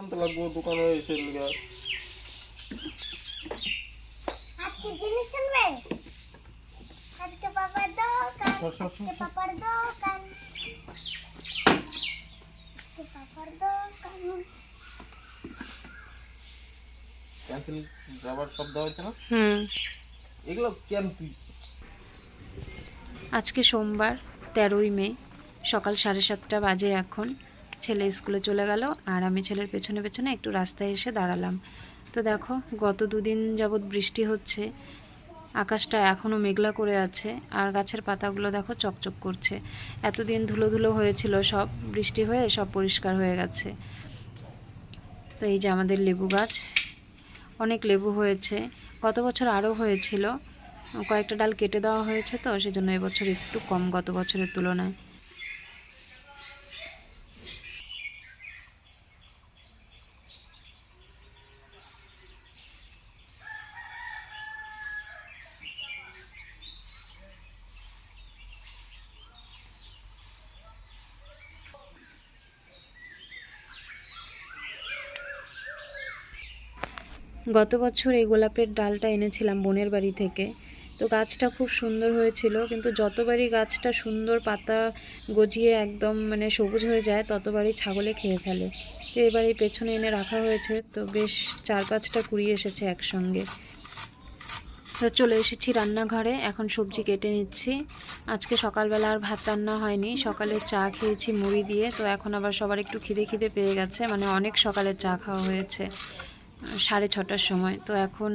আনতে লাগবো দোকানে এসে লিগা আজকে জিনিস আনবে? আজকে পাপার দোকান সর, সর, সর, আজকে সর। দোকান। আজকে পাপার দোকান। ক্যান্সেল যাবার শব্দ হয়েছে না? হুম। এগুলো কেন তুই? আজকে সোমবার তেরোই মে সকাল সাড়ে সাতটা বাজে এখন। ছেলে স্কুলে চলে গেল আর আমি ছেলের পেছনে পেছনে একটু রাস্তায় এসে দাঁড়ালাম। তো দেখো, গত দুদিন যাবৎ বৃষ্টি হচ্ছে, আকাশটা এখনও মেঘলা করে আছে আর গাছের পাতাগুলো দেখো চকচক করছে। এতদিন ধুলো ধুলো হয়েছিল, সব বৃষ্টি হয়ে সব পরিষ্কার হয়ে গেছে। তো এই যে আমাদের লেবু গাছ, অনেক লেবু হয়েছে, গত বছর আরও হয়েছিল। কয়েকটা ডাল কেটে দেওয়া হয়েছে তো, সেজন্য এবছর একটু কম গত বছরের তুলনায়। গত বছর এই গোলাপের ডালটা এনেছিলাম বোনের বাড়ি থেকে। তো গাছটা খুব সুন্দর হয়েছিল, কিন্তু যতবারই গাছটা সুন্দর পাতা গজিয়ে একদম মানে সবুজ হয়ে যায়, ততবারই ছাগলে খেয়ে ফেলে। তো এবার এই পেছনে এনে রাখা হয়েছে, তো বেশ চার পাঁচটা কুড়ি এসেছে একসঙ্গে। তো চলে এসেছি রান্নাঘরে, এখন সবজি কেটে নিচ্ছি। আজকে সকালবেলা আর ভাত রান্না হয়নি, সকালে চা খেয়েছি মুড়ি দিয়ে, তো এখন আবার সবার একটু খিদে খিদে পেয়ে গেছে মানে অনেক সকালে চা খাওয়া হয়েছে। সাড়ে ছটার সময়। তো এখন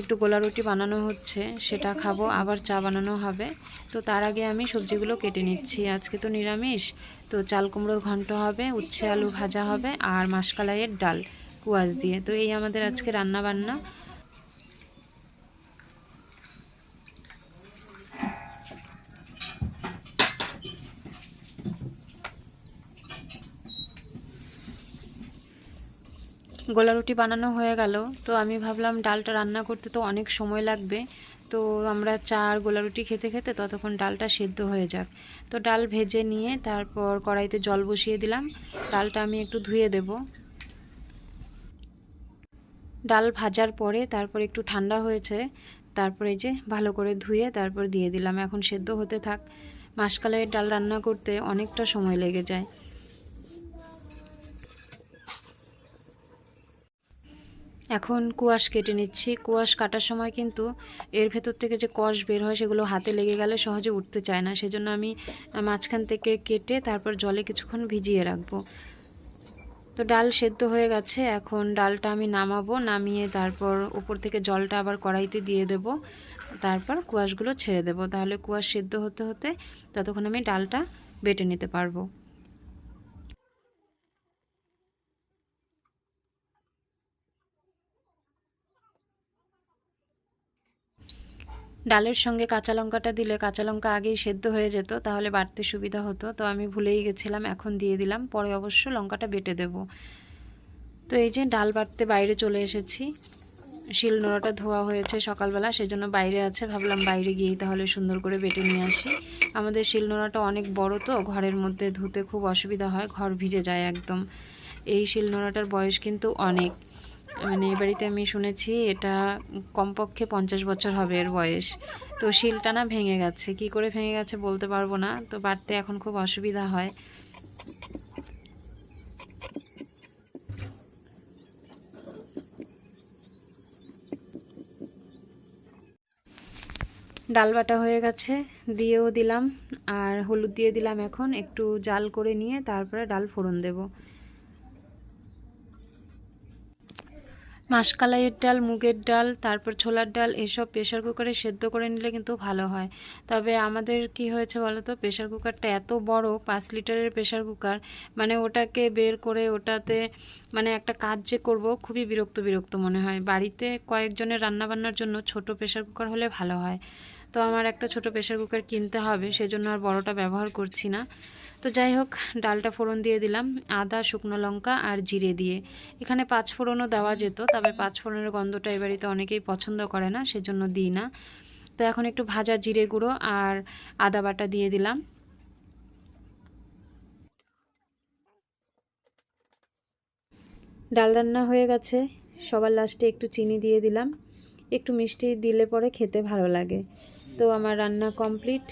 একটু গোলা রুটি বানানো হচ্ছে, সেটা খাব, আবার চা বানানো হবে। তো তার আগে আমি সবজিগুলো কেটে নিচ্ছি। আজকে তো নিরামিষ, তো চাল কুমড়োর ঘন্ট হবে, উচ্ছে আলু ভাজা হবে, আর মাসকালাইয়ের ডাল, কুয়াশ দিয়ে। তো এই আমাদের আজকে রান্না বান্না গোলা রুটি বানানো হয়ে গেল। তো আমি ভাবলাম ডালটা রান্না করতে তো অনেক সময় লাগবে। তো আমরা চা আর গোলা রুটি খেতে খেতে ততক্ষণ ডালটা সেদ্ধ হয়ে যাক। তো ডাল ভেজে নিয়ে তারপর কড়াইতে জল বসিয়ে দিলাম। ডালটা আমি একটু ধুয়ে দেব। ডাল ভাজার পরে তারপর একটু ঠান্ডা হয়েছে। তারপরে যে ভালো করে ধুয়ে তারপর দিয়ে দিলাম। এখন সেদ্ধ হতে থাক। মাসকালের ডাল রান্না করতে অনেকটা সময় লেগে যায়। এখন কুয়াশ কেটে নিচ্ছি। কুয়াশ কাটার সময় কিন্তু এর ভেতর থেকে যে কষ বের হয় সেগুলো হাতে লেগে গেলে সহজে উঠতে চায় না। সেজন্য আমি, মাঝখান থেকে কেটে তারপর জলে কিছুক্ষণ ভিজিয়ে রাখব। তো ডাল সেদ্ধ হয়ে গেছে। এখন ডালটা আমি নামাবো, নামিয়ে তারপর উপর থেকে জলটা আবার কড়াইতে দিয়ে দেব। তারপর কুয়াশগুলো ছেড়ে দেব। তাহলে কুয়াশ সেদ্ধ হতে হতে ততক্ষণ আমি ডালটা বেটে নিতে পারব। ডালের সঙ্গে কাঁচা লঙ্কাটা দিলে কাঁচা লঙ্কা আগেই সেদ্ধ হয়ে যেত, তাহলে বাড়তে সুবিধা হতো। তো আমি ভুলেই গেছিলাম, এখন দিয়ে দিলাম। পরে অবশ্য লঙ্কাটা বেটে দেব। তো এই যে ডাল বাটতে বাইরে চলে এসেছি। শিল নোড়াটা ধোয়া হয়েছে সকালবেলা, সেজন্য বাইরে আছে। ভাবলাম বাইরে গিয়েই তাহলে সুন্দর করে বেটে নিয়ে আসি। আমাদের শিল নোড়াটা অনেক বড় তো, ঘরের মধ্যে ধুতে খুব অসুবিধা হয়, ঘর ভিজে যায় একদম। এই শিল নোড়াটার বয়স কিন্তু অনেক। মানে এ বাড়িতে আমি শুনেছি এটা কমপক্ষে পঞ্চাশ বছর হবে এর বয়স। তো শিলটা না ভেঙে গেছে। কি করে ভেঙে গেছে বলতে পারব না। তো বাড়তে এখন খুব অসুবিধা হয়। ডাল বাটা হয়ে গেছে, দিয়েও দিলাম। আর হলুদ দিয়ে দিলাম এখন। একটু জাল করে নিয়ে তারপরে ডাল ফোড়ন দেবো। মাসকালাইয়ের ডাল, মুগের ডাল, তারপর ছোলার ডাল, এসব প্রেশার কুকারে সেদ্ধ করে নিলে কিন্তু ভালো হয়। তবে আমাদের কি হয়েছে বলো তো প্রেশার কুকারটা এত বড়, পাঁচ লিটারের প্রেশার কুকার মানে ওটাকে বের করে ওটাতে মানে একটা কাজ যে করব, খুবই বিরক্ত বিরক্ত মনে হয়। বাড়িতে কয়েকজনের রান্নাবান্নার জন্য ছোট প্রেশার কুকার হলে ভালো হয়। তো আমার একটা ছোট প্রেশার কুকার কিনতে হবে, সেজন্য আর বড়টা ব্যবহার করছি না। তো যাই হোক, ডালটা ফোড়ন দিয়ে দিলাম, আদা, শুকনো লঙ্কা আর জিরে দিয়ে। এখানে পাঁচ ফোড়নও দেওয়া যেত, তবে পাঁচ ফোড়নের গন্ধটা এ বাড়িতে অনেকেই পছন্দ করে না, সেজন্য দিই না। তো এখন একটু ভাজা জিরে গুঁড়ো আর আদা বাটা দিয়ে দিলাম। ডাল রান্না হয়ে গেছে, সবার লাস্টে একটু চিনি দিয়ে দিলাম। একটু মিষ্টি দিলে পরে খেতে ভালো লাগে। তো আমার রান্না কমপ্লিট।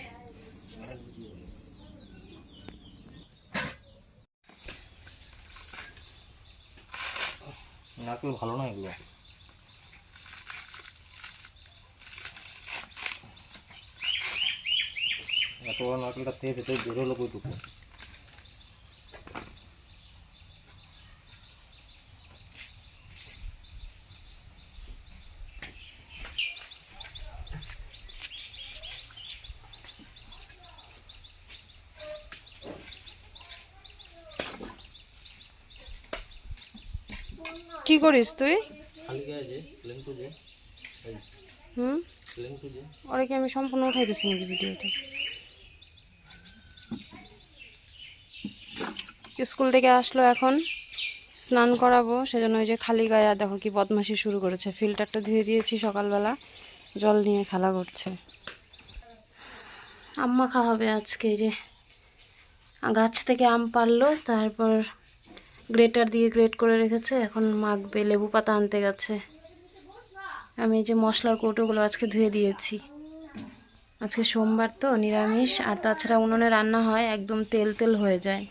নারকেল ভালো না এগুলো। এত বড় নারকেলটা থেকে ভেতরে বেরোলো কইটুকু কি করিস তুই? খালি গায়ে যে প্লেন টু যে এই হুম? ওরা কি আমি সম্পূর্ণ উঠাই দিচ্ছি নাকি ভিডিওতে? স্কুল থেকে আসলো এখন স্নান করাবো সেজন্য ওই যে খালি গায়ে দেখো কি বদমাশি শুরু করেছে। ফিল্টারটা ধুয়ে দিয়েছি সকালবেলা জল নিয়ে খেলা করছে। আম্মা খাওয়া হবে আজকে যে গাছ থেকে আম পারল তারপর গ্রেটার দিয়ে গ্রেট করে রেখেছে। এখন মাখবে, লেবু পাতা আনতে গেছে। আমি এই যে মশলার কৌটোগুলো আজকে ধুয়ে দিয়েছি। আজকে সোমবার তো, নিরামিষ। আর তাছাড়া উনুনে রান্না হয়, একদম তেল তেল হয়ে যায়।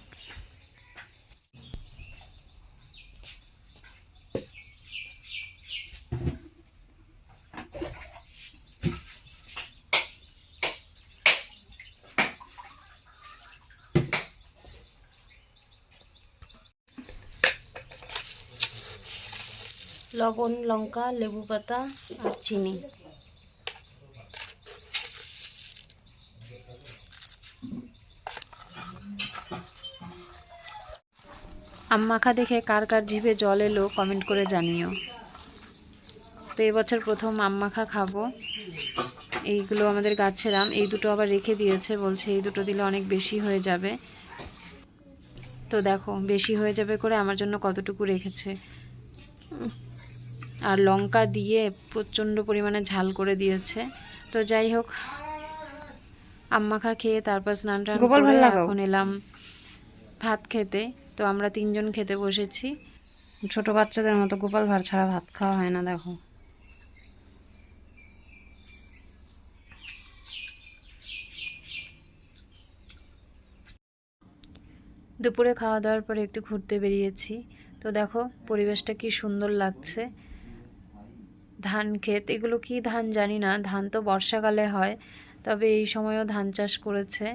লবণ, লঙ্কা, লেবু পাতা আর চিনি। আম্মাখা দেখে কার কার জিভে জল এলো কমেন্ট করে জানিও। তো এবছর প্রথম আম্মাখা খাব। এইগুলো আমাদের গাছের আম, এই দুটো আবার রেখে দিয়েছে, বলছে এই দুটো দিলে অনেক বেশি হয়ে যাবে। তো দেখো, বেশি হয়ে যাবে করে আমার জন্য কতটুকু রেখেছে। আর লঙ্কা দিয়ে প্রচণ্ড পরিমাণে ঝাল করে দিয়েছে। তো যাই হোক আম্মাখা খেয়ে তারপর স্নান টান করে এখন এলাম ভাত খেতে। তো আমরা তিনজন খেতে বসেছি। ছোট বাচ্চাদের মতো গোপাল ভাড় ছাড়া ভাত খাওয়া হয় না দেখো। দুপুরে খাওয়া দাওয়ার পরে একটু ঘুরতে বেরিয়েছি। তো দেখো পরিবেশটা কি সুন্দর লাগছে। ধান ক্ষেত, এগুলো কি ধান জানি না, ধান তো বর্ষাকালে হয়, তবে এই সময়ও ধান চাষ করেছে।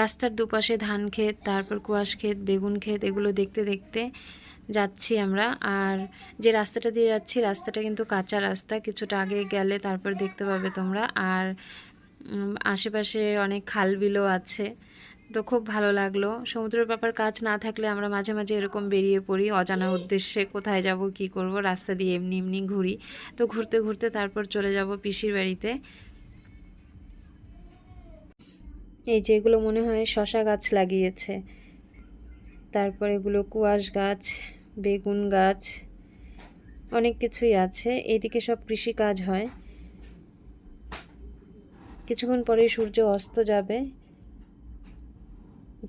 রাস্তার দুপাশে ধান ক্ষেত, তারপর কুয়াশ ক্ষেত, বেগুন ক্ষেত, এগুলো দেখতে দেখতে যাচ্ছি আমরা। আর যে রাস্তাটা দিয়ে যাচ্ছি, রাস্তাটা কিন্তু কাঁচা রাস্তা, কিছুটা আগে গেলে তারপর দেখতে পাবে তোমরা। আর আশেপাশে অনেক খাল বিলও আছে। তো খুব ভালো লাগল। সমুদ্রের ব্যাপার কাজ না থাকলে আমরা মাঝে মাঝে এরকম বেরিয়ে পড়ি। অজানা উদ্দেশ্যে কোথায় যাব, কি করব, রাস্তা দিয়ে এমনি এমনি ঘুরি। তো ঘুরতে ঘুরতে তারপর চলে যাব পিসির বাড়িতে। এই যে এগুলো মনে হয় শশা গাছ লাগিয়েছে। তারপর এগুলো কুয়াশ গাছ, বেগুন গাছ, অনেক কিছুই আছে। এদিকে সব কৃষি কাজ হয়। কিছুক্ষণ পরে সূর্য অস্ত যাবে।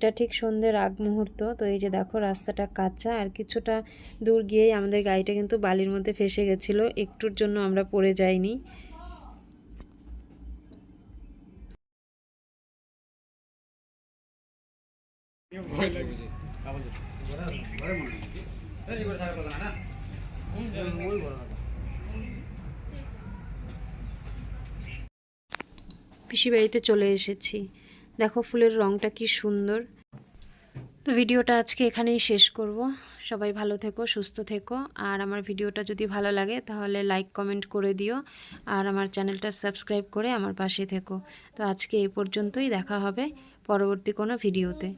এটা ঠিক সন্ধ্যের আগ মুহূর্ত। তো এই যে দেখো, রাস্তাটা কাঁচা আর কিছুটা দূর গিয়েই আমাদের গাড়িটা কিন্তু বালির মধ্যে ফেসে গেছিল। একটুর জন্য আমরা পড়ে যাইনি। পিসি বাড়িতে চলে এসেছি। দেখো ফুলের রংটা কি সুন্দর। তো ভিডিওটা আজকে এখানেই শেষ করব। সবাই ভালো থেকো, সুস্থ থেকো। আর আমার ভিডিওটা যদি ভালো লাগে, তাহলে লাইক কমেন্ট করে দিও। আর আমার চ্যানেলটা সাবস্ক্রাইব করে আমার পাশে থেকো। তো আজকে এ পর্যন্তই, দেখা হবে পরবর্তী কোনো ভিডিওতে।